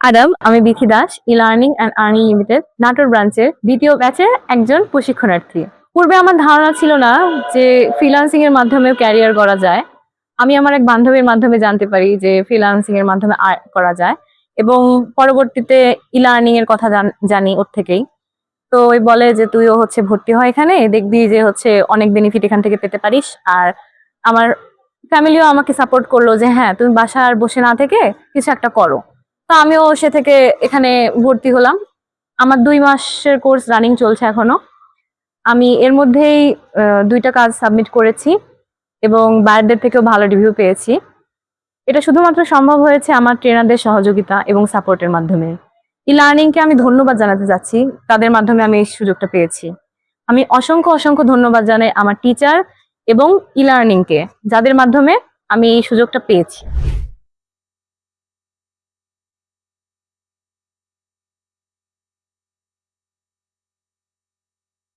আদাব, আমি Bithi Das e learning and earning limited Natore ব্রাঞ্চের দ্বিতীয় ব্যাচের একজন প্রশিক্ষণার্থী। পূর্বে আমার ধারণা ছিল না যে ফ্রিলান্সিং এর মাধ্যমেও ক্যারিয়ার করা যায়। আমি আমার এক বান্ধবীর মাধ্যমে জানতে পারি যে ফ্রিলান্সিং এর মাধ্যমে করা যায় এবং পরবর্তীতে ই লার্নিং এর কথা জানি ওর থেকেই। তো ওই বলে যে, তুইও হচ্ছে ভর্তি হয় এখানে, দেখবি যে হচ্ছে অনেক বেনিফিট এখান থেকে পেতে পারিস। আর আমার ফ্যামিলিও আমাকে সাপোর্ট করল যে হ্যাঁ তুমি বাসার বসে না থেকে কিছু একটা করো। তো আমিও সে থেকে এখানে ভর্তি হলাম। আমার দুই মাসের কোর্স রানিং চলছে এখনও। আমি এর মধ্যেই দুইটা কাজ সাবমিট করেছি এবং বাইরেদের থেকেও ভালো রিভিউ পেয়েছি। এটা শুধুমাত্র সম্ভব হয়েছে আমার ট্রেনারদের সহযোগিতা এবং সাপোর্টের মাধ্যমে। ই লার্নিংকে আমি ধন্যবাদ জানাতে চাচ্ছি তাদের মাধ্যমে আমি এই সুযোগটা পেয়েছি। আমি অসংখ্য অসংখ্য ধন্যবাদ জানাই আমার টিচার এবং ই লার্নিংকে যাদের মাধ্যমে আমি এই সুযোগটা পেয়েছি।